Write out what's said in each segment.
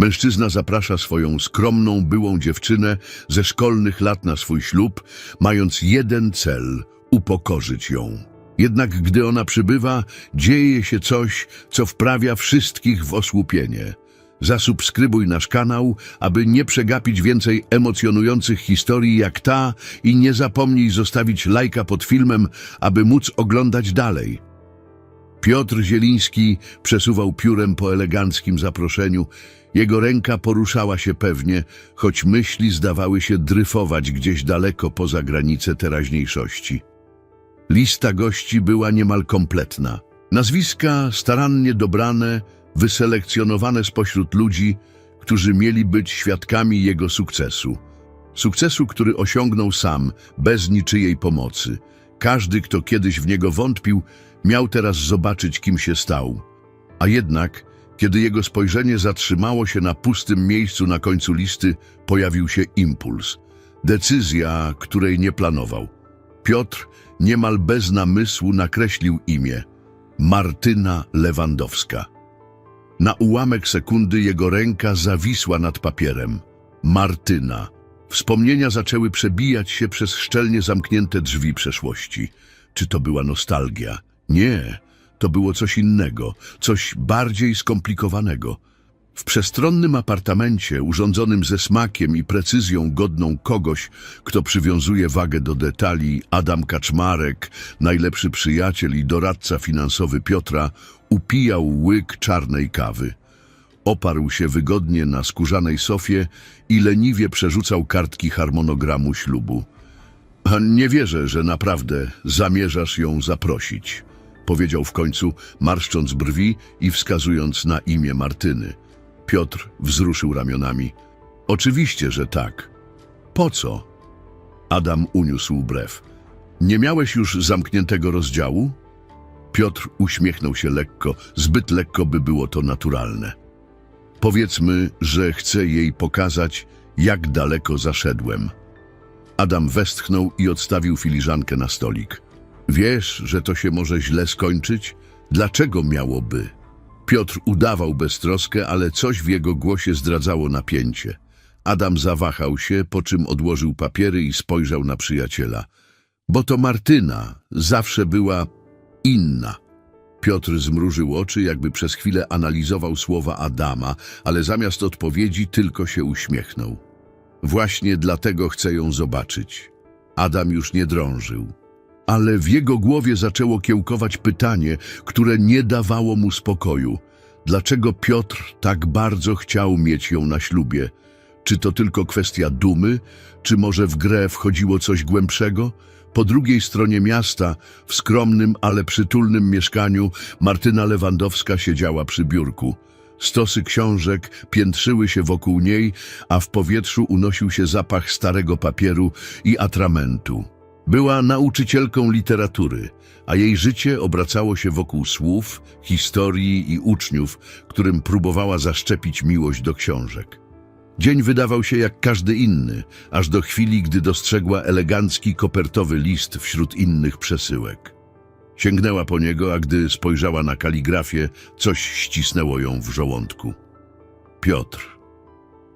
Mężczyzna zaprasza swoją skromną, byłą dziewczynę ze szkolnych lat na swój ślub, mając jeden cel upokorzyć ją. Jednak gdy ona przybywa, dzieje się coś, co wprawia wszystkich w osłupienie. Zasubskrybuj nasz kanał, aby nie przegapić więcej emocjonujących historii jak ta i nie zapomnij zostawić lajka pod filmem, aby móc oglądać dalej. Piotr Zieliński przesuwał piórem po eleganckim zaproszeniu. Jego ręka poruszała się pewnie, choć myśli zdawały się dryfować gdzieś daleko poza granice teraźniejszości. Lista gości była niemal kompletna. Nazwiska starannie dobrane, wyselekcjonowane spośród ludzi, którzy mieli być świadkami jego sukcesu. Sukcesu, który osiągnął sam, bez niczyjej pomocy. Każdy, kto kiedyś w niego wątpił, miał teraz zobaczyć, kim się stał. A jednak, kiedy jego spojrzenie zatrzymało się na pustym miejscu na końcu listy, pojawił się impuls. Decyzja, której nie planował. Piotr niemal bez namysłu nakreślił imię Martyna Lewandowska. Na ułamek sekundy jego ręka zawisła nad papierem. Martyna. Wspomnienia zaczęły przebijać się przez szczelnie zamknięte drzwi przeszłości. Czy to była nostalgia? Nie, to było coś innego, coś bardziej skomplikowanego. W przestronnym apartamencie, urządzonym ze smakiem i precyzją godną kogoś, kto przywiązuje wagę do detali, Adam Kaczmarek, najlepszy przyjaciel i doradca finansowy Piotra, upijał łyk czarnej kawy. Oparł się wygodnie na skórzanej sofie i leniwie przerzucał kartki harmonogramu ślubu. Nie wierzę, że naprawdę zamierzasz ją zaprosić, powiedział w końcu, marszcząc brwi i wskazując na imię Martyny. Piotr wzruszył ramionami. Oczywiście, że tak. Po co? Adam uniósł brew. Nie miałeś już zamkniętego rozdziału? Piotr uśmiechnął się lekko, zbyt lekko by było to naturalne. Powiedzmy, że chcę jej pokazać, jak daleko zaszedłem. Adam westchnął i odstawił filiżankę na stolik. Wiesz, że to się może źle skończyć? Dlaczego miałoby? Piotr udawał beztroskę, ale coś w jego głosie zdradzało napięcie. Adam zawahał się, po czym odłożył papiery i spojrzał na przyjaciela. Bo to Martyna zawsze była inna. Piotr zmrużył oczy, jakby przez chwilę analizował słowa Adama, ale zamiast odpowiedzi tylko się uśmiechnął. Właśnie dlatego chcę ją zobaczyć. Adam już nie drążył. Ale w jego głowie zaczęło kiełkować pytanie, które nie dawało mu spokoju. Dlaczego Piotr tak bardzo chciał mieć ją na ślubie? Czy to tylko kwestia dumy? Czy może w grę wchodziło coś głębszego? Po drugiej stronie miasta, w skromnym, ale przytulnym mieszkaniu, Martyna Lewandowska siedziała przy biurku. Stosy książek piętrzyły się wokół niej, a w powietrzu unosił się zapach starego papieru i atramentu. Była nauczycielką literatury, a jej życie obracało się wokół słów, historii i uczniów, którym próbowała zaszczepić miłość do książek. Dzień wydawał się jak każdy inny, aż do chwili, gdy dostrzegła elegancki kopertowy list wśród innych przesyłek. Sięgnęła po niego, a gdy spojrzała na kaligrafię, coś ścisnęło ją w żołądku. Piotr.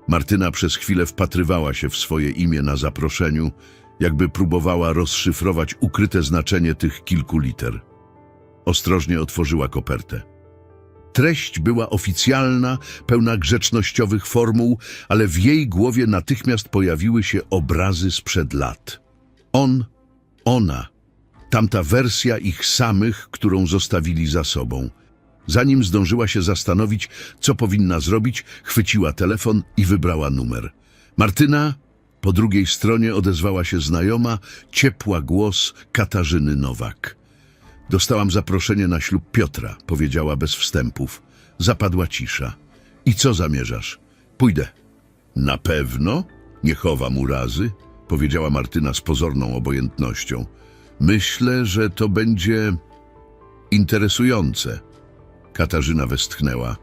Martyna przez chwilę wpatrywała się w swoje imię na zaproszeniu, jakby próbowała rozszyfrować ukryte znaczenie tych kilku liter. Ostrożnie otworzyła kopertę. Treść była oficjalna, pełna grzecznościowych formuł, ale w jej głowie natychmiast pojawiły się obrazy sprzed lat. On, ona, tamta wersja ich samych, którą zostawili za sobą. Zanim zdążyła się zastanowić, co powinna zrobić, chwyciła telefon i wybrała numer. Martyna, po drugiej stronie odezwała się znajoma, ciepła głos Katarzyny Nowak. Dostałam zaproszenie na ślub Piotra, powiedziała bez wstępów. Zapadła cisza. I co zamierzasz? Pójdę. Na pewno? Nie chowam urazy, powiedziała Martyna z pozorną obojętnością. Myślę, że to będzie interesujące. Katarzyna westchnęła.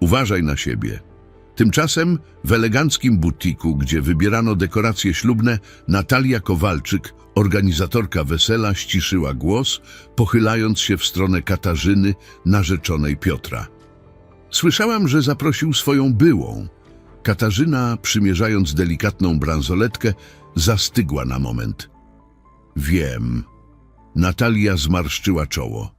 Uważaj na siebie. Tymczasem w eleganckim butiku, gdzie wybierano dekoracje ślubne, Natalia Kowalczyk, organizatorka wesela, ściszyła głos, pochylając się w stronę Katarzyny, narzeczonej Piotra. Słyszałam, że zaprosił swoją byłą. Katarzyna, przymierzając delikatną bransoletkę, zastygła na moment. Wiem. Natalia zmarszczyła czoło.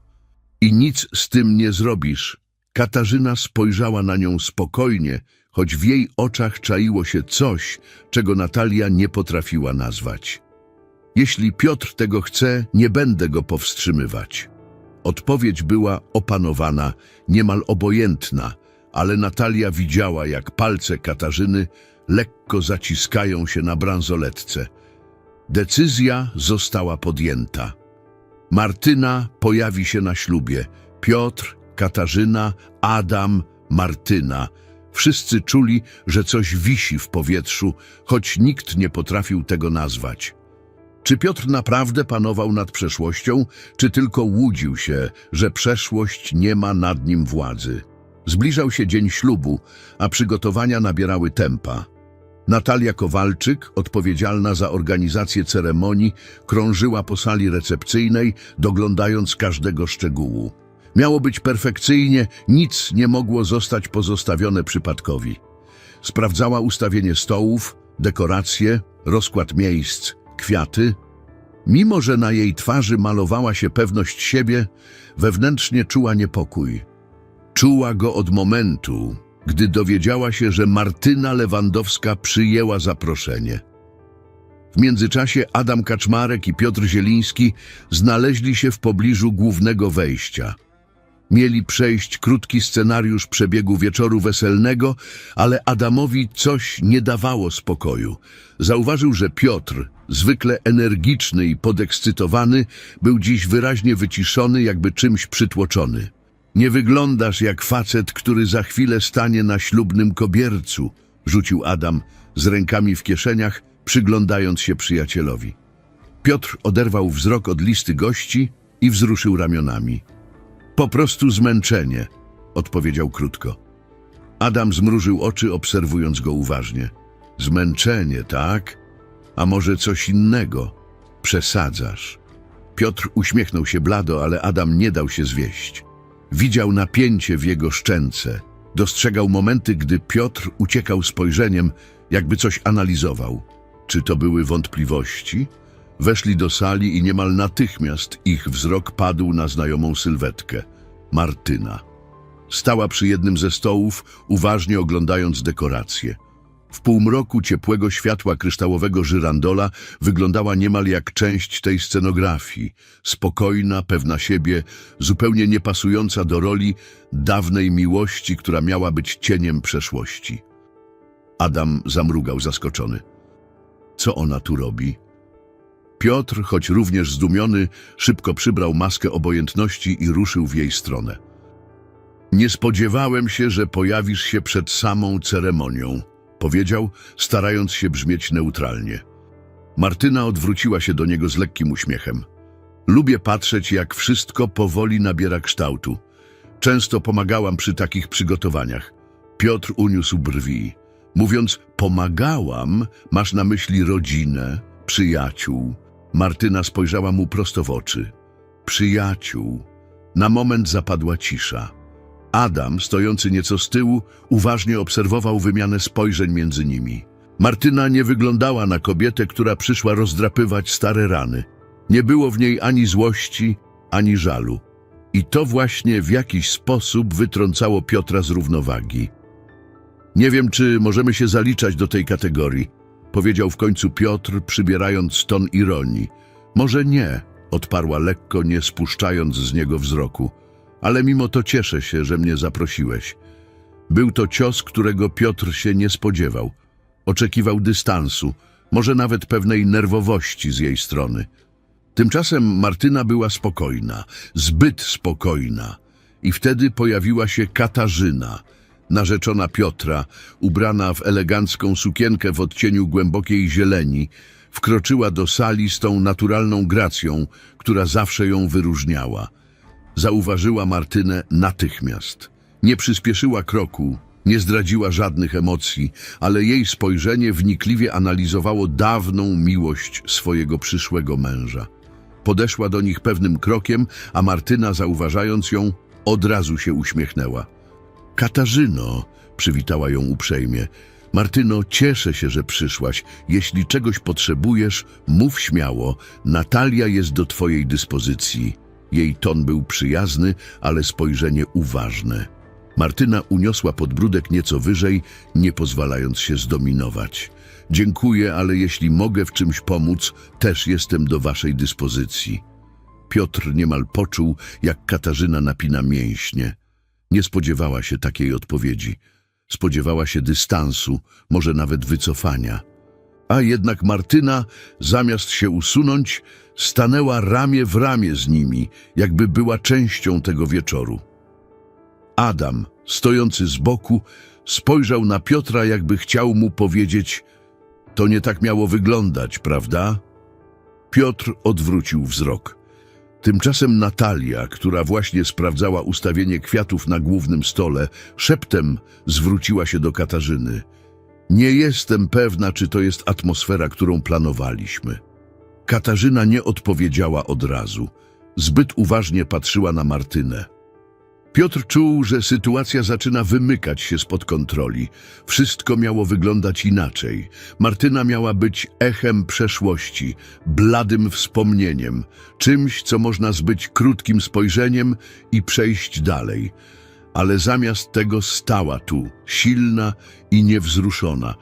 I nic z tym nie zrobisz. Katarzyna spojrzała na nią spokojnie, choć w jej oczach czaiło się coś, czego Natalia nie potrafiła nazwać. Jeśli Piotr tego chce, nie będę go powstrzymywać. Odpowiedź była opanowana, niemal obojętna, ale Natalia widziała, jak palce Katarzyny lekko zaciskają się na bransoletce. Decyzja została podjęta. Martyna pojawi się na ślubie. Piotr, Katarzyna, Adam, Martyna. Wszyscy czuli, że coś wisi w powietrzu, choć nikt nie potrafił tego nazwać. Czy Piotr naprawdę panował nad przeszłością, czy tylko łudził się, że przeszłość nie ma nad nim władzy? Zbliżał się dzień ślubu, a przygotowania nabierały tempa. Natalia Kowalczyk, odpowiedzialna za organizację ceremonii, krążyła po sali recepcyjnej, doglądając każdego szczegółu. Miało być perfekcyjnie, nic nie mogło zostać pozostawione przypadkowi. Sprawdzała ustawienie stołów, dekoracje, rozkład miejsc, kwiaty. Mimo, że na jej twarzy malowała się pewność siebie, wewnętrznie czuła niepokój. Czuła go od momentu, gdy dowiedziała się, że Martyna Lewandowska przyjęła zaproszenie. W międzyczasie Adam Kaczmarek i Piotr Zieliński znaleźli się w pobliżu głównego wejścia. Mieli przejść krótki scenariusz przebiegu wieczoru weselnego, ale Adamowi coś nie dawało spokoju. Zauważył, że Piotr, zwykle energiczny i podekscytowany, był dziś wyraźnie wyciszony, jakby czymś przytłoczony. Nie wyglądasz jak facet, który za chwilę stanie na ślubnym kobiercu, rzucił Adam z rękami w kieszeniach, przyglądając się przyjacielowi. Piotr oderwał wzrok od listy gości i wzruszył ramionami. Po prostu zmęczenie, odpowiedział krótko. Adam zmrużył oczy, obserwując go uważnie. Zmęczenie, tak? A może coś innego? Przesadzasz. Piotr uśmiechnął się blado, ale Adam nie dał się zwieść. Widział napięcie w jego szczęce. Dostrzegał momenty, gdy Piotr uciekał spojrzeniem, jakby coś analizował. Czy to były wątpliwości? Weszli do sali i niemal natychmiast ich wzrok padł na znajomą sylwetkę. Martyna. Stała przy jednym ze stołów, uważnie oglądając dekoracje. W półmroku ciepłego światła kryształowego żyrandola wyglądała niemal jak część tej scenografii. Spokojna, pewna siebie, zupełnie niepasująca do roli dawnej miłości, która miała być cieniem przeszłości. Adam zamrugał zaskoczony. Co ona tu robi? Piotr, choć również zdumiony, szybko przybrał maskę obojętności i ruszył w jej stronę. Nie spodziewałem się, że pojawisz się przed samą ceremonią, powiedział, starając się brzmieć neutralnie. Martyna odwróciła się do niego z lekkim uśmiechem. Lubię patrzeć, jak wszystko powoli nabiera kształtu. Często pomagałam przy takich przygotowaniach. Piotr uniósł brwi. Mówiąc pomagałam, masz na myśli rodzinę, przyjaciół. Martyna spojrzała mu prosto w oczy. Przyjaciół. Na moment zapadła cisza. Adam, stojący nieco z tyłu, uważnie obserwował wymianę spojrzeń między nimi. Martyna nie wyglądała na kobietę, która przyszła rozdrapywać stare rany. Nie było w niej ani złości, ani żalu. I to właśnie w jakiś sposób wytrącało Piotra z równowagi. Nie wiem, czy możemy się zaliczać do tej kategorii, powiedział w końcu Piotr, przybierając ton ironii. Może nie, odparła lekko, nie spuszczając z niego wzroku, ale mimo to cieszę się, że mnie zaprosiłeś. Był to cios, którego Piotr się nie spodziewał. Oczekiwał dystansu, może nawet pewnej nerwowości z jej strony. Tymczasem Martyna była spokojna, zbyt spokojna. I wtedy pojawiła się Katarzyna, narzeczona Piotra, ubrana w elegancką sukienkę w odcieniu głębokiej zieleni, wkroczyła do sali z tą naturalną gracją, która zawsze ją wyróżniała. Zauważyła Martynę natychmiast. Nie przyspieszyła kroku, nie zdradziła żadnych emocji, ale jej spojrzenie wnikliwie analizowało dawną miłość swojego przyszłego męża. Podeszła do nich pewnym krokiem, a Martyna, zauważając ją, od razu się uśmiechnęła. Katarzyno, przywitała ją uprzejmie. Martyno, cieszę się, że przyszłaś. Jeśli czegoś potrzebujesz, mów śmiało. Natalia jest do twojej dyspozycji. Jej ton był przyjazny, ale spojrzenie uważne. Martyna uniosła podbródek nieco wyżej, nie pozwalając się zdominować. Dziękuję, ale jeśli mogę w czymś pomóc, też jestem do waszej dyspozycji. Piotr niemal poczuł, jak Katarzyna napina mięśnie. Nie spodziewała się takiej odpowiedzi. Spodziewała się dystansu, może nawet wycofania. A jednak Martyna, zamiast się usunąć, stanęła ramię w ramię z nimi, jakby była częścią tego wieczoru. Adam, stojący z boku, spojrzał na Piotra, jakby chciał mu powiedzieć: To nie tak miało wyglądać, prawda? Piotr odwrócił wzrok. Tymczasem Natalia, która właśnie sprawdzała ustawienie kwiatów na głównym stole, szeptem zwróciła się do Katarzyny. Nie jestem pewna, czy to jest atmosfera, którą planowaliśmy. Katarzyna nie odpowiedziała od razu. Zbyt uważnie patrzyła na Martynę. Piotr czuł, że sytuacja zaczyna wymykać się spod kontroli. Wszystko miało wyglądać inaczej. Martyna miała być echem przeszłości, bladym wspomnieniem, czymś, co można zbyć krótkim spojrzeniem i przejść dalej. Ale zamiast tego stała tu, silna i niewzruszona.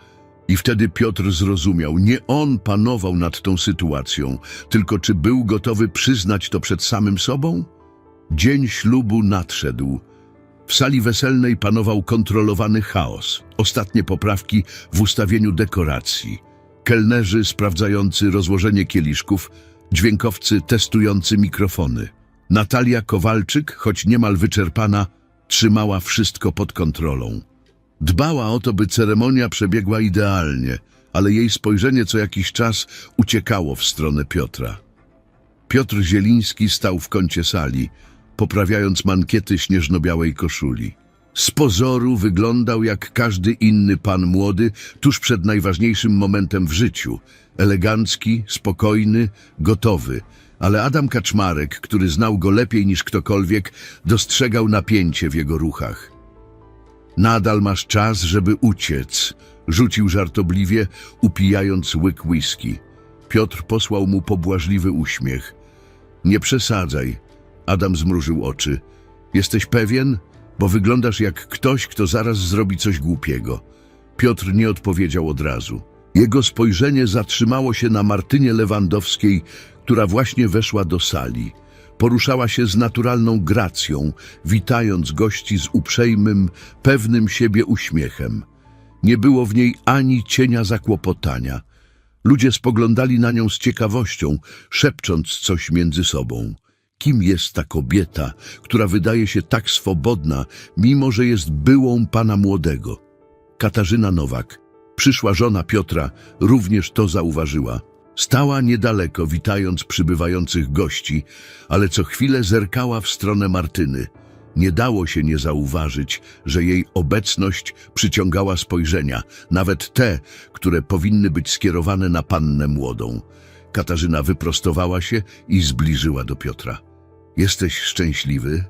I wtedy Piotr zrozumiał, nie on panował nad tą sytuacją, tylko czy był gotowy przyznać to przed samym sobą? Dzień ślubu nadszedł. W sali weselnej panował kontrolowany chaos. Ostatnie poprawki w ustawieniu dekoracji. Kelnerzy sprawdzający rozłożenie kieliszków, dźwiękowcy testujący mikrofony. Natalia Kowalczyk, choć niemal wyczerpana, trzymała wszystko pod kontrolą. Dbała o to, by ceremonia przebiegła idealnie, ale jej spojrzenie co jakiś czas uciekało w stronę Piotra. Piotr Zieliński stał w kącie sali, poprawiając mankiety śnieżno-białej koszuli. Z pozoru wyglądał jak każdy inny pan młody tuż przed najważniejszym momentem w życiu. Elegancki, spokojny, gotowy. Ale Adam Kaczmarek, który znał go lepiej niż ktokolwiek, dostrzegał napięcie w jego ruchach. Nadal masz czas, żeby uciec, rzucił żartobliwie, upijając łyk whisky. Piotr posłał mu pobłażliwy uśmiech. Nie przesadzaj. Adam zmrużył oczy. Jesteś pewien? Bo wyglądasz jak ktoś, kto zaraz zrobi coś głupiego. Piotr nie odpowiedział od razu. Jego spojrzenie zatrzymało się na Martynie Lewandowskiej, która właśnie weszła do sali. Poruszała się z naturalną gracją, witając gości z uprzejmym, pewnym siebie uśmiechem. Nie było w niej ani cienia zakłopotania. Ludzie spoglądali na nią z ciekawością, szepcząc coś między sobą. Kim jest ta kobieta, która wydaje się tak swobodna, mimo że jest byłą pana młodego? Katarzyna Nowak, przyszła żona Piotra, również to zauważyła. Stała niedaleko, witając przybywających gości, ale co chwilę zerkała w stronę Martyny. Nie dało się nie zauważyć, że jej obecność przyciągała spojrzenia, nawet te, które powinny być skierowane na pannę młodą. Katarzyna wyprostowała się i zbliżyła do Piotra. Jesteś szczęśliwy?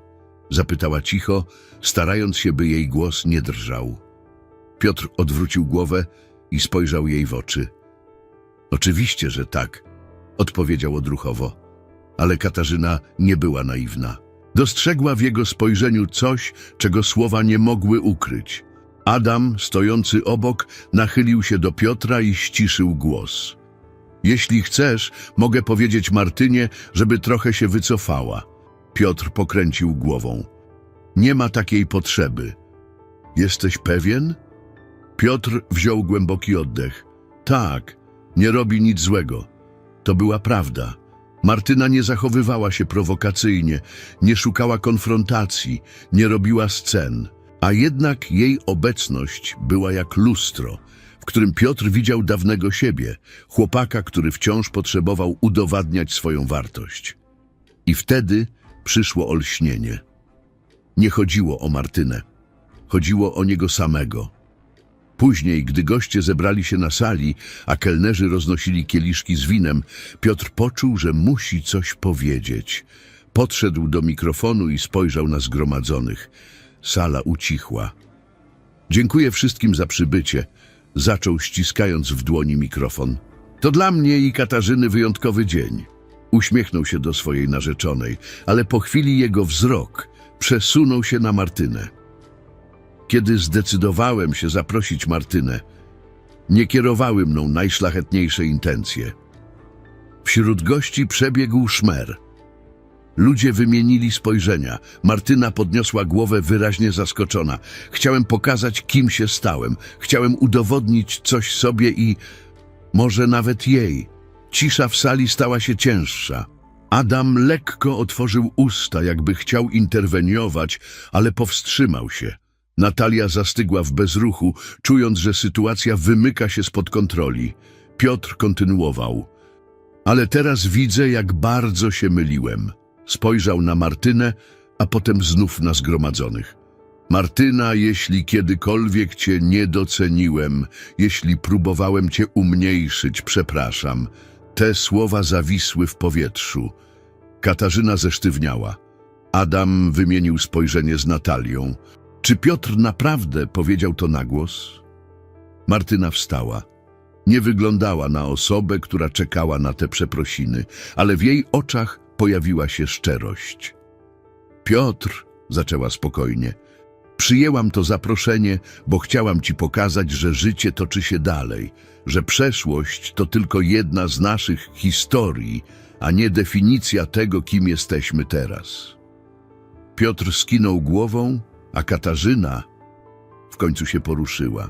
Zapytała cicho, starając się, by jej głos nie drżał. Piotr odwrócił głowę i spojrzał jej w oczy. Oczywiście, że tak, odpowiedział odruchowo. Ale Katarzyna nie była naiwna. Dostrzegła w jego spojrzeniu coś, czego słowa nie mogły ukryć. Adam, stojący obok, nachylił się do Piotra i ściszył głos. Jeśli chcesz, mogę powiedzieć Martynie, żeby trochę się wycofała. Piotr pokręcił głową. Nie ma takiej potrzeby. Jesteś pewien? Piotr wziął głęboki oddech. Tak, nie robi nic złego. To była prawda. Martyna nie zachowywała się prowokacyjnie, nie szukała konfrontacji, nie robiła scen. A jednak jej obecność była jak lustro, w którym Piotr widział dawnego siebie, chłopaka, który wciąż potrzebował udowadniać swoją wartość. I wtedy przyszło olśnienie. Nie chodziło o Martynę, chodziło o niego samego. Później, gdy goście zebrali się na sali, a kelnerzy roznosili kieliszki z winem, Piotr poczuł, że musi coś powiedzieć. Podszedł do mikrofonu i spojrzał na zgromadzonych. Sala ucichła. Dziękuję wszystkim za przybycie, zaczął ściskając w dłoni mikrofon. To dla mnie i Katarzyny wyjątkowy dzień. Uśmiechnął się do swojej narzeczonej, ale po chwili jego wzrok przesunął się na Martynę. Kiedy zdecydowałem się zaprosić Martynę, nie kierowały mną najszlachetniejsze intencje. Wśród gości przebiegł szmer. Ludzie wymienili spojrzenia. Martyna podniosła głowę wyraźnie zaskoczona. Chciałem pokazać, kim się stałem. Chciałem udowodnić coś sobie i może nawet jej. Cisza w sali stała się cięższa. Adam lekko otworzył usta, jakby chciał interweniować, ale powstrzymał się. Natalia zastygła w bezruchu, czując, że sytuacja wymyka się spod kontroli. Piotr kontynuował. Ale teraz widzę, jak bardzo się myliłem. Spojrzał na Martynę, a potem znów na zgromadzonych. Martyna, jeśli kiedykolwiek cię nie doceniłem, jeśli próbowałem cię umniejszyć, przepraszam. Te słowa zawisły w powietrzu. Katarzyna zesztywniała. Adam wymienił spojrzenie z Natalią. Czy Piotr naprawdę powiedział to na głos? Martyna wstała. Nie wyglądała na osobę, która czekała na te przeprosiny, ale w jej oczach pojawiła się szczerość. Piotr, zaczęła spokojnie, przyjęłam to zaproszenie, bo chciałam ci pokazać, że życie toczy się dalej, że przeszłość to tylko jedna z naszych historii, a nie definicja tego, kim jesteśmy teraz. Piotr skinął głową, a Katarzyna w końcu się poruszyła.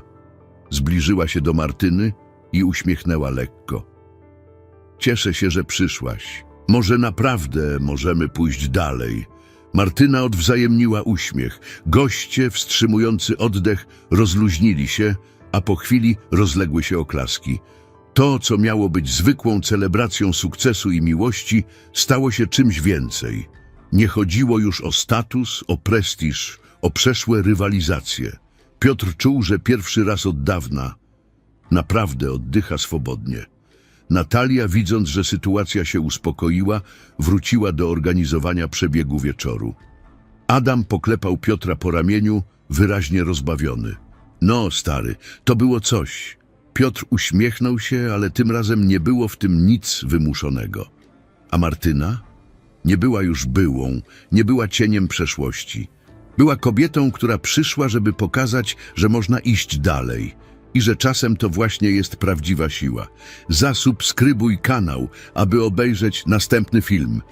Zbliżyła się do Martyny i uśmiechnęła lekko. Cieszę się, że przyszłaś. Może naprawdę możemy pójść dalej. Martyna odwzajemniła uśmiech. Goście, wstrzymujący oddech, rozluźnili się, a po chwili rozległy się oklaski. To, co miało być zwykłą celebracją sukcesu i miłości, stało się czymś więcej. Nie chodziło już o status, o prestiż, o przeszłe rywalizacje. Piotr czuł, że pierwszy raz od dawna naprawdę oddycha swobodnie. Natalia, widząc, że sytuacja się uspokoiła, wróciła do organizowania przebiegu wieczoru. Adam poklepał Piotra po ramieniu, wyraźnie rozbawiony. No, stary, to było coś. Piotr uśmiechnął się, ale tym razem nie było w tym nic wymuszonego. A Martyna? Nie była już byłą, nie była cieniem przeszłości. Była kobietą, która przyszła, żeby pokazać, że można iść dalej i że czasem to właśnie jest prawdziwa siła. Zasubskrybuj kanał, aby obejrzeć następny film.